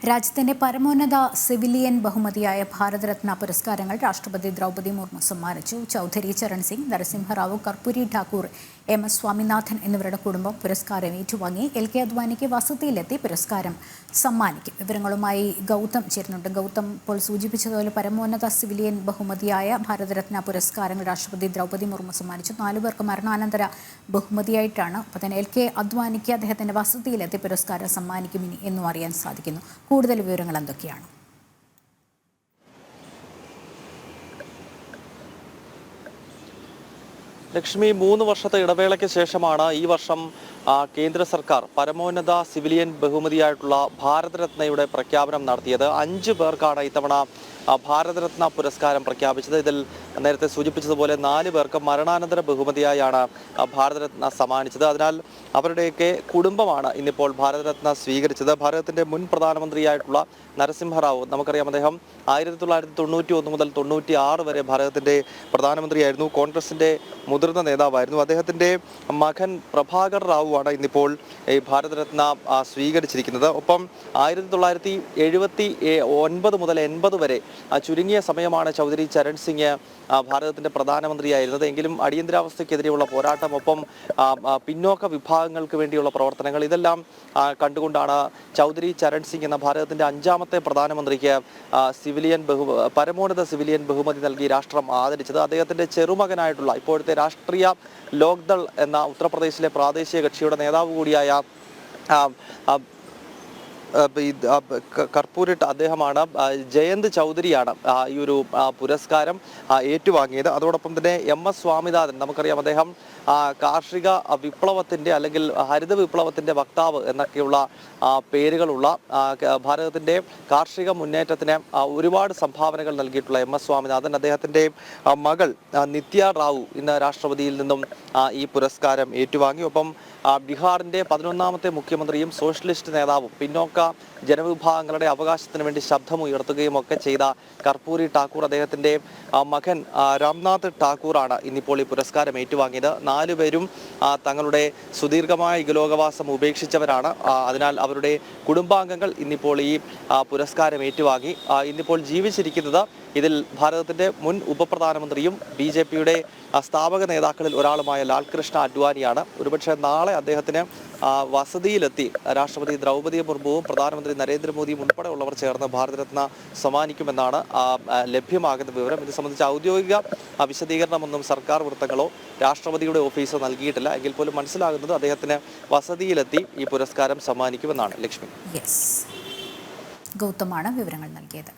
രാജ്യത്തിന്റെ പരമോന്നത സിവിലിയൻ ബഹുമതിയായ ഭാരതരത്ന പുരസ്കാരങ്ങൾ രാഷ്ട്രപതി ദ്രൗപദി മുർമു സമ്മാനിച്ചു. ചൗധരി ചരൺ സിംഗ് നരസിംഹറാവു കർപ്പൂരി ഠാക്കൂർ എം എസ് സ്വാമിനാഥൻ എന്നിവരുടെ കുടുംബം പുരസ്കാരം ഏറ്റുവാങ്ങി. എൽ കെ അദ്വാനിക്ക് വസതിയിലെത്തി പുരസ്കാരം സമ്മാനിക്കും. വിവരങ്ങളുമായി ഗൗതം ചേരുന്നുണ്ട്. ഗൗതം ഇപ്പോൾ സൂചിപ്പിച്ചതുപോലെ പരമോന്നത സിവിലിയൻ ബഹുമതിയായ ഭാരതരത്ന പുരസ്കാരങ്ങൾ രാഷ്ട്രപതി ദ്രൗപദി മുർമു സമ്മാനിച്ചു. നാലുപേർക്ക് മരണാനന്തര ബഹുമതിയായിട്ടാണ്. അപ്പോൾ തന്നെ എൽ കെ അദ്വാനിക്ക് അദ്ദേഹത്തിന്റെ വസതിയിലെത്തി പുരസ്കാരം സമ്മാനിക്കും ഇനി എന്നും അറിയാൻ സാധിക്കുന്നു. കൂടുതൽ വിവരങ്ങൾ എന്തൊക്കെയാണ്? ലക്ഷ്മി മൂന്ന് വർഷത്തെ ഇടവേളയ്ക്ക് ശേഷമാണ് ഈ വർഷം കേന്ദ്ര സർക്കാർ പരമോന്നത സിവിലിയൻ ബഹുമതിയായിട്ടുള്ള ഭാരതരത്നയുടെ പ്രഖ്യാപനം നടത്തിയത്. അഞ്ച് പേർക്കാണ് ഇത്തവണ ഭാരതരത്ന പുരസ്കാരം പ്രഖ്യാപിച്ചത്. ഇതിൽ നേരത്തെ സൂചിപ്പിച്ചതുപോലെ നാല് പേർക്ക് മരണാനന്തര ബഹുമതിയായാണ് ഭാരതരത്ന സമ്മാനിച്ചത്. അതിനാൽ അവരുടെയൊക്കെ കുടുംബമാണ് ഇന്നിപ്പോൾ ഭാരതരത്ന സ്വീകരിച്ചത്. ഭാരതത്തിന്റെ മുൻ പ്രധാനമന്ത്രിയായിട്ടുള്ള നരസിംഹറാവു നമുക്കറിയാം അദ്ദേഹം ആയിരത്തി തൊള്ളായിരത്തി തൊണ്ണൂറ്റി ഒന്ന് മുതൽ തൊണ്ണൂറ്റി ആറ് വരെ ഭാരതത്തിന്റെ പ്രധാനമന്ത്രിയായിരുന്നു. കോൺഗ്രസിന്റെ മുതിർന്ന നേതാവായിരുന്നു. അദ്ദേഹത്തിന്റെ മകൻ പ്രഭാകർ റാവുവാണ് ഇന്നിപ്പോൾ ഈ ഭാരതരത്ന സ്വീകരിച്ചിരിക്കുന്നത്. ഒപ്പം ആയിരത്തി തൊള്ളായിരത്തി എഴുപത്തി ഒൻപത് മുതൽ എൺപത് വരെ ചുരുങ്ങിയ സമയമാണ് ചൗധരി ചരൺ സിംഗ് ഭാരതത്തിന്റെ പ്രധാനമന്ത്രിയായിരുന്നത്. എങ്കിലും അടിയന്തരാവസ്ഥയ്ക്കെതിരെയുള്ള പോരാട്ടം ഒപ്പം പിന്നോക്ക വിഭാഗങ്ങൾക്ക് വേണ്ടിയുള്ള പ്രവർത്തനങ്ങൾ ഇതെല്ലാം കണ്ടുകൊണ്ടാണ് ചൗധരി ചരൺ സിംഗ് എന്ന ഭാരതത്തിന്റെ അഞ്ചാമത്തെ പ്രധാനമന്ത്രിക്ക് സിവിലിയൻ ബഹു പരമോന്നത സിവിലിയൻ ബഹുമതി നൽകി രാഷ്ട്രം ആദരിച്ചത്. അദ്ദേഹത്തിന്റെ ചെറുമകനായിട്ടുള്ള ഇപ്പോഴത്തെ രാഷ്ട്രീയ ലോക്ദൾ എന്ന ഉത്തർപ്രദേശിലെ പ്രാദേശിക കക്ഷിയുടെ നേതാവ് കൂടിയായ കർപ്പൂരിട്ട് അദ്ദേഹമാണ് ജയന്ത് ചൗധരിയാണ് ഈ ഒരു പുരസ്കാരം ഏറ്റുവാങ്ങിയത്. അതോടൊപ്പം തന്നെ എം എസ് സ്വാമിനാഥൻ നമുക്കറിയാം അദ്ദേഹം കാർഷിക വിപ്ലവത്തിന്റെ അല്ലെങ്കിൽ ഹരിത വിപ്ലവത്തിന്റെ വക്താവ് എന്നൊക്കെയുള്ള പേരുകളുള്ള ഭാരതത്തിന്റെ കാർഷിക മുന്നേറ്റത്തിന് ഒരുപാട് സംഭാവനകൾ നൽകിയിട്ടുള്ള എം എസ് സ്വാമിനാഥൻ. അദ്ദേഹത്തിന്റെ മകൾ നിത്യ റാവു ഇന്ന് രാഷ്ട്രപതിയിൽ നിന്നും ഈ പുരസ്കാരം ഏറ്റുവാങ്ങി. ഒപ്പം ബീഹാറിന്റെ പതിനൊന്നാമത്തെ മുഖ്യമന്ത്രിയും സോഷ്യലിസ്റ്റ് നേതാവും പിന്നോക്ക ജനവിഭാഗങ്ങളുടെ അവകാശത്തിന് വേണ്ടി ശബ്ദമുയർത്തുകയും ഒക്കെ ചെയ്ത കർപ്പൂരി ഠാക്കൂർ അദ്ദേഹത്തിന്റെ മകൻ രാംനാഥ് ഠാക്കൂറാണ് ഇന്നിപ്പോൾ ഈ പുരസ്കാരം ഏറ്റുവാങ്ങിയത്. നാലുപേരും പേരും തങ്ങളുടെ സുദീർഘമായ ഇകലോകവാസം ഉപേക്ഷിച്ചവരാണ്. അതിനാൽ അവരുടെ കുടുംബാംഗങ്ങൾ ഇന്നിപ്പോൾ ഈ പുരസ്കാരം ഏറ്റുവാങ്ങി. ഇന്നിപ്പോൾ ജീവിച്ചിരിക്കുന്നത് ഇതിൽ ഭാരതത്തിന്റെ മുൻ ഉപപ്രധാനമന്ത്രിയും ബി ജെ പിയുടെ സ്ഥാപക നേതാക്കളിൽ ഒരാളുമായ ലാൽകൃഷ്ണ അഡ്വാനിയാണ്. ഒരുപക്ഷെ നാളെ അദ്ദേഹത്തിന് വസതിയിലെത്തി. രാഷ്ട്രപതി ദ്രൗപദി മുർമുവും പ്രധാനമന്ത്രി നരേന്ദ്രമോദിയും ഉൾപ്പെടെ ഉള്ളവർ ചേർന്ന് ഭാരതരത്ന സമ്മാനിക്കുമെന്നാണ് ലഭ്യമാകുന്ന വിവരം. ഇത് സംബന്ധിച്ച് ഔദ്യോഗിക വിശദീകരണമൊന്നും സർക്കാർ വൃത്തങ്ങളോ രാഷ്ട്രപതിയുടെ ഓഫീസോ നൽകിയിട്ടില്ല. എങ്കിൽ പോലും മനസ്സിലാകുന്നത് അദ്ദേഹത്തിന് വസതിയിലെത്തി ഈ പുരസ്കാരം സമ്മാനിക്കുമെന്നാണ് ലക്ഷ്മി. ഗൗതമാണ് വിവരങ്ങൾ നൽകിയത്.